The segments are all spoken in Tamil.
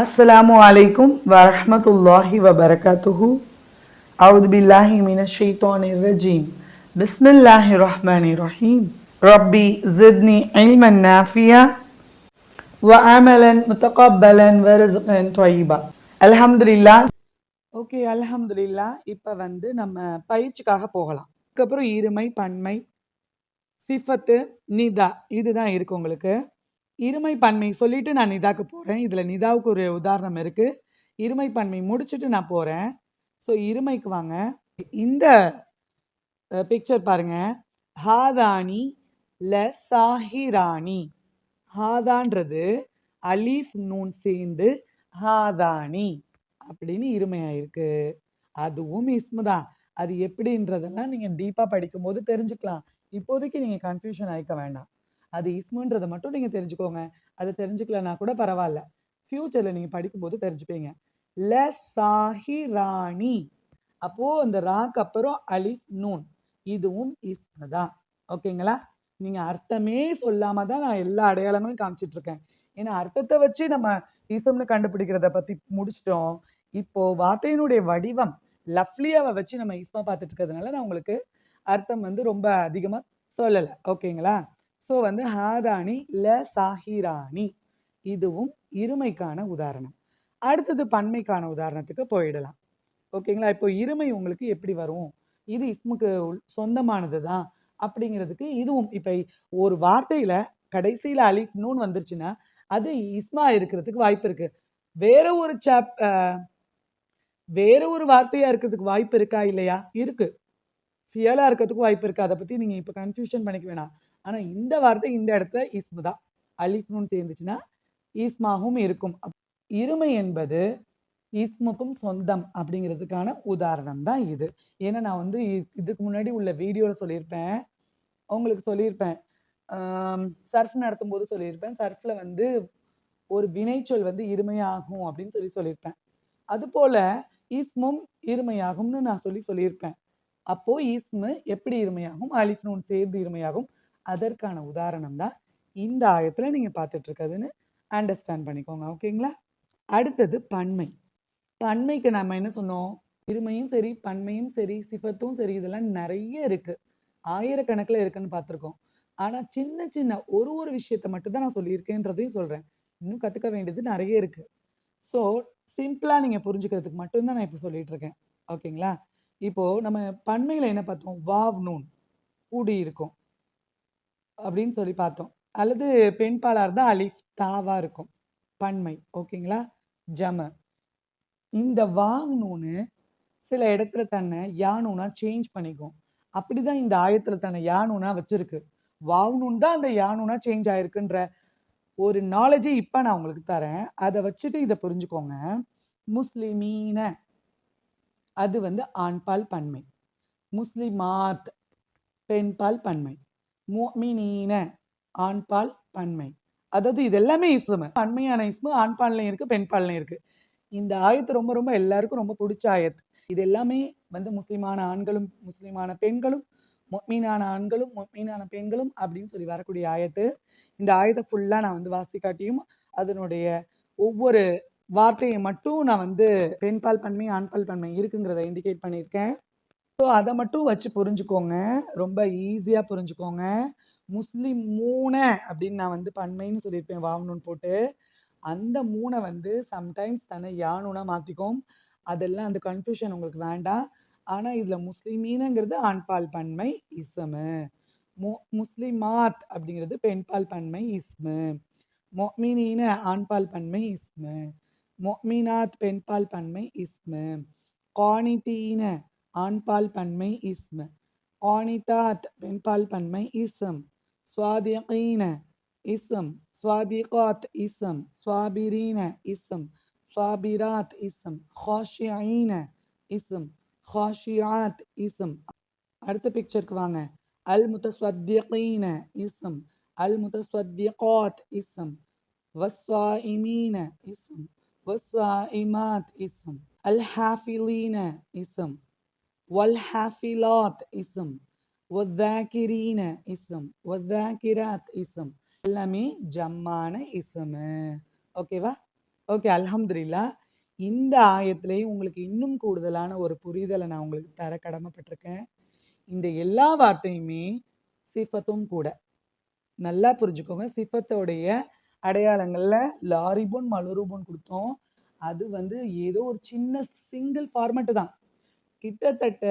அஸ்லாம் வலைக்கும் வரமத்துல்லாஹி வபரகாத்துஹு அவுது பில்லாஹி மின ஷெய்தானி ரஜீம் பிஸ்மில்லாஹி ரஹ்மானி ரஹீம் ரப்பி ஜித்னி இல்மன் நாஃபியா வ அமலன் முத்தகப்பலன் வரசுகன் தொய்பா அலஹம்துல்லா ஓகே அலஹம்துல்லா இப்போ வந்து நம்ம பயிற்சிக்காக போகலாம். அதுக்கப்புறம் இருமை பன்மை சிஃபத்து நிதா. இதுதான் இருக்கு உங்களுக்கு. இருமை பன்மை சொல்லிட்டு நான் நிதாக்கு போகிறேன் இதில் நிதாவுக்கு ஒரு உதாரணம் இருக்குது இருமை பன்மை முடிச்சுட்டு நான் போகிறேன் ஸோ இருமைக்கு வாங்க. இந்த பிக்சர் பாருங்க. ஹாதானி ல சாஹிராணி ஹாதான்றது அலீஃப் நூன் சேர்ந்து ஹாதானி அப்படின்னு இருமையாயிருக்கு. அதுவும் இஸ்மு தான். அது எப்படின்றதெல்லாம் நீங்கள் டீப்பாக படிக்கும்போது தெரிஞ்சுக்கலாம். இப்போதைக்கு நீங்கள் கன்ஃபியூஷன் ஆயிக்க வேண்டாம். அது இஸ்முன்றதை மட்டும் நீங்கள் தெரிஞ்சுக்கோங்க. அதை தெரிஞ்சுக்கலனா கூட பரவாயில்ல. ஃப்யூச்சரில் நீங்கள் படிக்கும்போது தெரிஞ்சுப்பீங்க. ல சாஹி ராணி. அப்போது அந்த ராக்கு அப்புறம் அலிஃப் நூன். இதுவும் இஸ்மு தான். ஓகேங்களா? நீங்கள் அர்த்தமே சொல்லாமல் தான் நான் எல்லா அடையாளங்களும் காமிச்சிட்டு இருக்கேன் ஏன்னா அர்த்தத்தை வச்சு நம்ம இசம்னு கண்டுபிடிக்கிறத பற்றி முடிச்சிட்டோம். இப்போ வார்த்தையினுடைய வடிவம் லஃப்லியாவை வச்சு நம்ம இஸ்மா பார்த்துட்டு இருக்கிறதுனால நான் உங்களுக்கு அர்த்தம் வந்து ரொம்ப அதிகமாக சொல்லலை. ஓகேங்களா? ஸோ வந்து ஹாதானி ல சாஹிராணி இதுவும் இருமைக்கான உதாரணம். அடுத்தது பன்மைக்கான உதாரணத்துக்கு போயிடலாம். ஓகேங்களா இப்போ இருமை உங்களுக்கு எப்படி வரும்? இது இஸ்முக்கு உள்- சொந்தமானது தான் அப்படிங்கிறதுக்கு இதுவும் இப்போ ஒரு வார்த்தையில் கடைசியில் அலிஃப் நூன் வந்துருச்சுன்னா அது இஸ்மா இருக்கிறதுக்கு வாய்ப்பு இருக்குது வேற ஒரு சாப் வேற ஒரு வார்த்தையாக இருக்கிறதுக்கு வாய்ப்பு இருக்கா? இல்லையா? இருக்குது ஃபியலாக இருக்கிறதுக்கு வாய்ப்பு இருக்குது அதை பற்றி நீங்கள் இப்போ கன்ஃபியூஷன் பண்ணிக்க வேணாம். ஆனால் இந்த வார்த்தை இந்த இடத்துல இஸ்மு தான். அலிஃப்னு சேர்ந்துச்சுன்னா ஈஸ்மாவும் இருக்கும். அப்- இருமை என்பது இஸ்முக்கும் சொந்தம் அப்படிங்கிறதுக்கான உதாரணம் தான் இது. ஏன்னா நான் வந்து இ- இதுக்கு முன்னாடி உள்ள வீடியோவில் சொல்லியிருப்பேன். அவங்களுக்கு சொல்லியிருப்பேன். சர்ஃப் நடத்தும் போது சொல்லியிருப்பேன். சர்ஃபில் வந்து ஒரு வினைச்சொல் வந்து இருமையாகும் அப்படின்னு சொல்லி சொல்லியிருப்பேன். அதுபோல் ஈஸ்மும் இருமையாகும்னு நான் சொல்லி சொல்லியிருப்பேன். அப்போது ஈஸ்மு எப்படி இருமையாகும்? அலிஃப்னு சேர்ந்து இருமையாகும். அதற்கான உதாரணம் தான் இந்த ஆயத்தில் நீங்கள் பார்த்துட்டு இருக்கிறதுன்னு அண்டர்ஸ்டாண்ட் பண்ணிக்கோங்க ஓகேங்களா? அடுத்தது பன்மை. பன்மைக்கு நம்ம என்ன சொன்னோம்? இருமையும் சரி பன்மையும் சரி சிஃபத்தும் சரி இதெல்லாம் நிறைய இருக்குது ஆயிரக்கணக்கில் இருக்குன்னு பார்த்துருக்கோம். ஆனால் சின்ன சின்ன ஒரு ஒரு விஷயத்தை மட்டும்தான் நான் சொல்லியிருக்கேன்றதையும் சொல்கிறேன் இன்னும் கற்றுக்க வேண்டியது நிறைய இருக்குது ஸோ சிம்பிளாக நீங்கள் புரிஞ்சுக்கிறதுக்கு மட்டும்தான் நான் இப்போ சொல்லிட்டு இருக்கேன் ஓகேங்களா? இப்போது நம்ம பன்மையில் என்ன பார்த்தோம்? வாவ் நூன் கூடி இருக்கும். அப்படின்னு சொல்லி பார்த்தோம். அல்லது பெண் பாலா இருந்தால் அலிஃப் தாவா இருக்கும். பன்மை ஓகேங்களா? ஜம. இந்த வாவ் நூனு சில இடத்துல தன்னை யானூனா சேஞ்ச் பண்ணிக்கும். அப்படிதான் இந்த ஆயத்துல தன்னை யானூனா வச்சிருக்கு. வாவ் நூன் தான் அந்த யானூனா சேஞ்ச் ஆயிருக்குன்ற ஒரு நாலேஜை இப்போ நான் உங்களுக்கு தரேன். அதை வச்சுட்டு இதை புரிஞ்சுக்கோங்க. முஸ்லிமீன. அது வந்து ஆண்பால் பன்மை. முஸ்லிமாத் பெண்பால் பன்மை. முஃமினீன ஆண்பால் பன்மை. அதாவது இது எல்லாமே இஸ்மு. பன்மையான இஸ்மு ஆண்பால்லையும் இருக்குது பெண்பால்லையும் இருக்குது இந்த ஆயத்து ரொம்ப ரொம்ப எல்லாருக்கும் ரொம்ப பிடிச்ச ஆயத்து. இது எல்லாமே வந்து முஸ்லீமான ஆண்களும் முஸ்லீமான பெண்களும் மொமீனான ஆண்களும் மொமீனான பெண்களும் அப்படின்னு சொல்லி வரக்கூடிய ஆயத்து. இந்த ஆயத்தை ஃபுல்லாக நான் வந்து வாசி காட்டியும் அதனுடைய ஒவ்வொரு வார்த்தையை மட்டும் நான் வந்து பெண்பால் பன்மை ஆண்பால் பன்மை இருக்குங்கிறத இண்டிகேட் பண்ணியிருக்கேன். ஸோ அதை மட்டும் வச்சு புரிஞ்சுக்கோங்க. ரொம்ப ஈஸியாக புரிஞ்சுக்கோங்க. முஸ்லீம் மூனை அப்படின்னு நான் வந்து பன்மைன்னு சொல்லியிருப்பேன் வாவணுன்னு போட்டு. அந்த மூனை வந்து சம்டைம்ஸ் தன்னை யானுனா மாற்றிக்கும் அதெல்லாம் அந்த கன்ஃபியூஷன் உங்களுக்கு வேண்டாம். ஆனால் இதில் முஸ்லீமீனுங்கிறது ஆண்பால் பன்மை இஸ்மு. மு முஸ்லிமாத் அப்படிங்கிறது பெண்பால் பன்மை இஸ்மு. மொமினீன ஆண்பால் பன்மை இஸ்மு. மொமினாத் பெண்பால் பன்மை இஸ்மு. காணித்தீன ஆண்பால் பன்மை இஸ்ம் காணிதாத் பெண்பால் பன்மை இஸ்ம் சுவாதிகீன இஸ்ம் சுவாதிகாத் இஸ்ம் சுவாபிரீன இஸ்ம் சுவாபிராத் இஸ்ம் ஹாஷியீன இஸ்ம் ஹாஷியாத் இஸ்ம் அடுத்த பிக்சருக்கு வாங்க. அல் முத்தஸ்வத்தியகீன இஸ்ம் அல் முத்தஸ்வத்தியகாத் இஸ்ம் வஸ்வாயிமீன இஸ்ம் வஸ்வாயிமாத் இஸ்ம் அல் ஹாஃபிலீன இஸ்ம் والحافلات اسم والذاكرين اسم والذاكرات اسم எல்லாமே ஜம்மான இஸ்மு ஓகேவா ஓகே அல்ஹம்துலில்லா இந்த ஆயத்திலேயே உங்களுக்கு இன்னும் கூடுதலான ஒரு புரிதலை நான் உங்களுக்கு தர கடமைப்பட்டிருக்கேன் இந்த எல்லா வார்த்தையுமே சிஃபத்தும் கூட நல்லா புரிஞ்சுக்கோங்க சிஃபத்தோடைய அடையாளங்களில் லாரிபோன் மலுரூபோன் கொடுத்தோம் அது வந்து ஏதோ ஒரு சின்ன சிங்கிள் ஃபார்மெட்டு தான் கிட்டத்தட்ட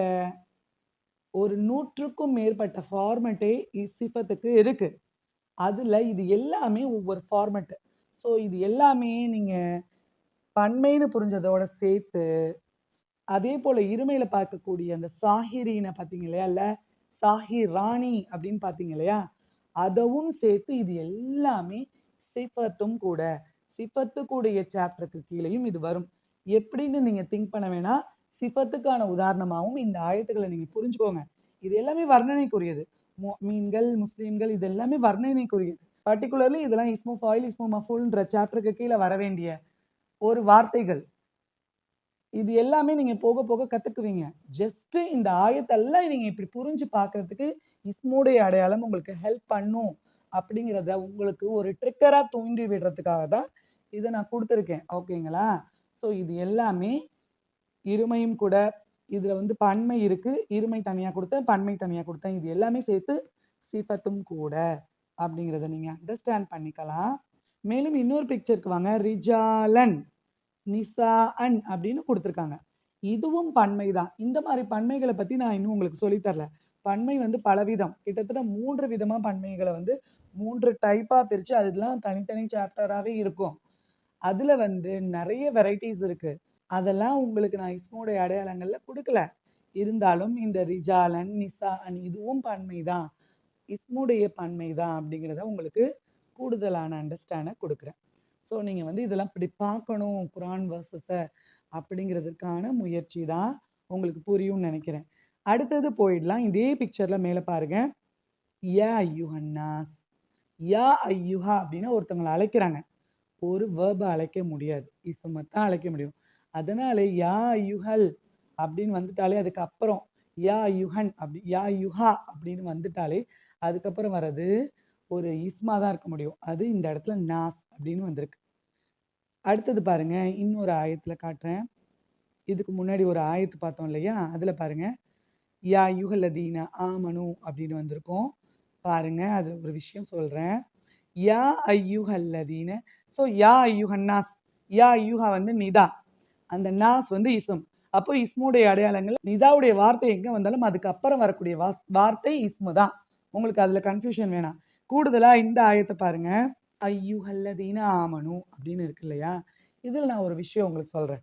ஒரு நூற்றுக்கும் மேற்பட்ட ஃபார்மெட்டே சிஃபத்துக்கு இருக்கு. அதில் இது எல்லாமே ஒவ்வொரு ஃபார்மெட்டு ஸோ இது எல்லாமே நீங்கள் பன்மைன்னு புரிஞ்சதோட சேர்த்து அதே போல் இருமையில் பார்க்கக்கூடிய அந்த சாஹிரினை பார்த்தீங்க இல்லையா? இல்லை சாஹி ராணி அப்படின்னு பார்த்தீங்க இல்லையா? அதவும் சேர்த்து இது எல்லாமே சிஃபத்தும் கூட. சிஃபத்துக்குடைய சாப்டருக்கு கீழேயும் இது வரும். எப்படின்னு நீங்கள் திங்க் பண்ண வேணாம். சிஃபத்துக்கான உதாரணமாகவும் இந்த ஆயத்துக்களை நீங்கள் புரிஞ்சுக்கோங்க. இது எல்லாமே வர்ணனைக்குரியது. மீன்கள் முஸ்லீம்கள் இது எல்லாமே வர்ணனைக்குரியது. பர்டிகுலர்லி இதெல்லாம் இஸ்மோ ஃபாயில் இஸ்மோ மஃபூல்ன்ற சாப்டருக்கு கீழே வர வேண்டிய ஒரு வார்த்தைகள். இது எல்லாமே நீங்கள் போக போக கற்றுக்குவீங்க ஜஸ்ட் இந்த ஆயத்தெல்லாம் நீங்கள் இப்படி புரிஞ்சு பார்க்கறதுக்கு இஸ்மோடைய அடையாளம் உங்களுக்கு ஹெல்ப் பண்ணும் அப்படிங்கிறத உங்களுக்கு ஒரு ட்ரிக்கராக தூண்டி விடுறதுக்காக தான் இதை நான் கொடுத்துருக்கேன். ஓகேங்களா ஸோ இது எல்லாமே இருமையும் கூட இதுல வந்து பன்மை இருக்கு. இருமை தனியா கொடுத்தேன் பன்மை தனியா கொடுத்தேன். இது எல்லாமே சேர்த்து சிபத்தும் கூட அப்படிங்கிறத நீங்க அண்டர்ஸ்டாண்ட் பண்ணிக்கலாம். மேலும் இன்னொரு பிக்சருக்கு வாங்க. ரிஜாலன் நிசா அன் அப்படின்னு கொடுத்துருக்காங்க. இதுவும் பன்மை தான். இந்த மாதிரி பன்மைகளை பத்தி நான் இன்னும் உங்களுக்கு சொல்லித் தரல. பன்மை வந்து பலவிதம். கிட்டத்தட்ட மூன்று விதமா பன்மைகளை வந்து மூன்று டைப்பா பிரிச்சு அதெல்லாம் தனித்தனி சாப்டராகவே இருக்கும். அதுல வந்து நிறைய வெரைட்டிஸ் இருக்கு. அதெல்லாம் உங்களுக்கு நான் இஸ்மோடைய அடையாளங்களில் கொடுக்கல. இருந்தாலும் இந்த ரிஜாலன் நிசா அன் இதுவும் பன்மை தான் இஸ்முடைய பன்மை தான் அப்படிங்கிறத உங்களுக்கு கூடுதலான அண்டர்ஸ்டாண்டை கொடுக்குறேன். ஸோ நீங்கள் வந்து இதெல்லாம் இப்படி பார்க்கணும் குரான் வர்சஸை அப்படிங்கிறதுக்கான முயற்சி தான் உங்களுக்கு புரியும்னு நினைக்கிறேன். அடுத்தது போயிடலாம். இதே பிக்சரில் மேலே பாருங்க. யா ஐயுஹன்னாஸ். யா ஐயுஹா அப்படின்னா ஒருத்தவங்களை அழைக்கிறாங்க. ஒரு வேர்பை அழைக்க முடியாது. இசமை அழைக்க முடியும். அதனால யா யுஹல் அப்படின்னு வந்துட்டாலே அதுக்கப்புறம் யா யுஹன் அப்படி யா யுஹா அப்படின்னு வந்துட்டாலே அதுக்கப்புறம் வர்றது ஒரு இஸ்மா தான் இருக்க முடியும். அது இந்த இடத்துல நாஸ் அப்படின்னு வந்திருக்கு. அடுத்தது பாருங்க இன்னொரு ஆயத்துல காட்டுறேன். இதுக்கு முன்னாடி ஒரு ஆயத்து பார்த்தோம் இல்லையா? அதுல பாருங்க யா யுகலதீன ஆமனு அப்படின்னு வந்திருக்கோம். பாருங்க அது ஒரு விஷயம் சொல்றேன். யா ஐயுகல்லதீன ஸோ யா ஐயுஹன்னாஸ் யா ஐயுஹா வந்து நிதா. அந்த நாஸ் வந்து இஸ்ம். அப்போ இஸ்முடைய அடையாளங்கள் நிதாவுடைய வார்த்தை எங்க வந்தாலும் அதுக்கு அப்புறம் வரக்கூடிய வா- வார்த்தை இஸ்மு தான். உங்களுக்கு அதுல கன்ஃபியூஷன் வேணாம். கூடுதலா இந்த ஆயத்தை பாருங்க. ஐயுஹல்லதீன ஆமனு அப்படின்னு இருக்கு இல்லையா? இதுல நான் ஒரு விஷயம் உங்களுக்கு சொல்றேன்.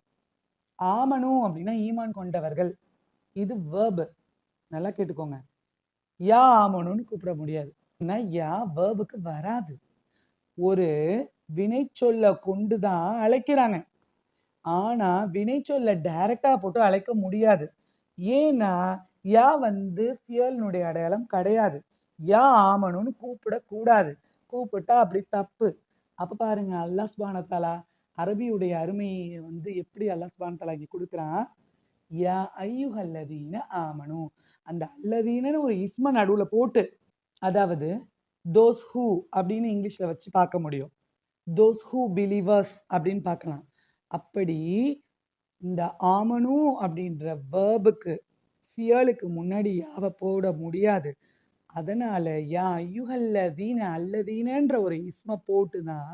ஆமனு அப்படின்னா ஈமான் கொண்டவர்கள். இது வேர்பு நல்லா கேட்டுக்கோங்க. யா ஆமனுன்னு கூப்பிட முடியாது. ஏன்னா யா வேர்புக்கு வராது. ஒரு வினைச்சொல்ல கொண்டு தான் அழைக்கிறாங்க. ஆனா வினைச்சொல்ல டைரக்டா போட்டு அழைக்க முடியாது. ஏன்னா யா வந்து ஃபியல்னுடைய அடையாளம் கிடையாது. யா ஆமனுன்னு கூப்பிடக்கூடாது. கூப்பிட்டா அப்படி தப்பு. அப்ப பாருங்க அல்லாஹ் சுபானத்தாலா அரபியுடைய அருமையை வந்து எப்படி அல்லா சுபானத்தாலா இங்கே கொடுக்குறான்? யா ஐயுஹல்லதீன ஆமனு. அந்த அல்லதீனன்னு ஒரு இஸ்ம நடுவில் போட்டு அதாவது தோஸ் ஹூ அப்படின்னு இங்கிலீஷில் வச்சு பார்க்க முடியும். தோஸ் ஹூ பிலீவர்ஸ் அப்படின்னு பார்க்கலாம். அப்படி இந்த ஆமனு அப்படின்ற வேர்புக்கு ஃபியலுக்கு முன்னாடி யாவை போட முடியாது. அதனால யா ஐயுஹல்லதீன அல்லதீனன்ற ஒரு இஸ்ம போட்டு தான்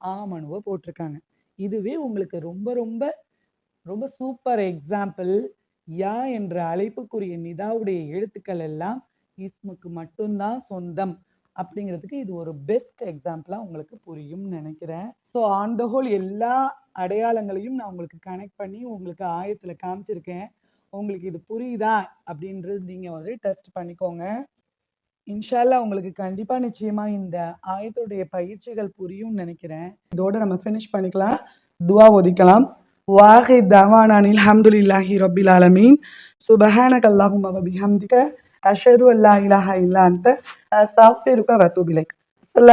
ஆமனுவை போட்டிருக்காங்க. இதுவே உங்களுக்கு ரொம்ப ரொம்ப ரொம்ப சூப்பர் எக்ஸாம்பிள் யா என்ற அழைப்புக்குரிய நிதாவுடைய எழுத்துக்கள் எல்லாம் இஸ்முக்கு மட்டும்தான் சொந்தம். அப்படிங்கிறதுக்கு இது ஒரு பெஸ்ட் எக்ஸாம்பிளா உங்களுக்கு புரியும்னு நினைக்கிறேன். ஸோ ஆன் த ஹோல் எல்லா அடையாளங்களையும் நான் உங்களுக்கு கனெக்ட் பண்ணி உங்களுக்கு ஆயத்தில் காமிச்சிருக்கேன். உங்களுக்கு இது புரியுதா அப்படின்றது நீங்கள் ஒரு டெஸ்ட் பண்ணிக்கோங்க. இன்ஷால்லா உங்களுக்கு கண்டிப்பாக நிச்சயமாக இந்த ஆயத்துடைய பயிற்சிகள் புரியும்னு நினைக்கிறேன். இதோட நம்ம ஃபினிஷ் பண்ணிக்கலாம். துவா ஒதிக்கலாம். வாஹி தவானான் அல்ஹம்துலில்லாஹி ரபில் ஆலமீன். சுபஹானக அல்லாஹும்ம வ பிஹம்திக. அஷது அல்லா இலாஹா இல்லா அன்த அஸ்தக்ஃபிருக வ அத்தூபு இலைக் அஸ்ஸலாமு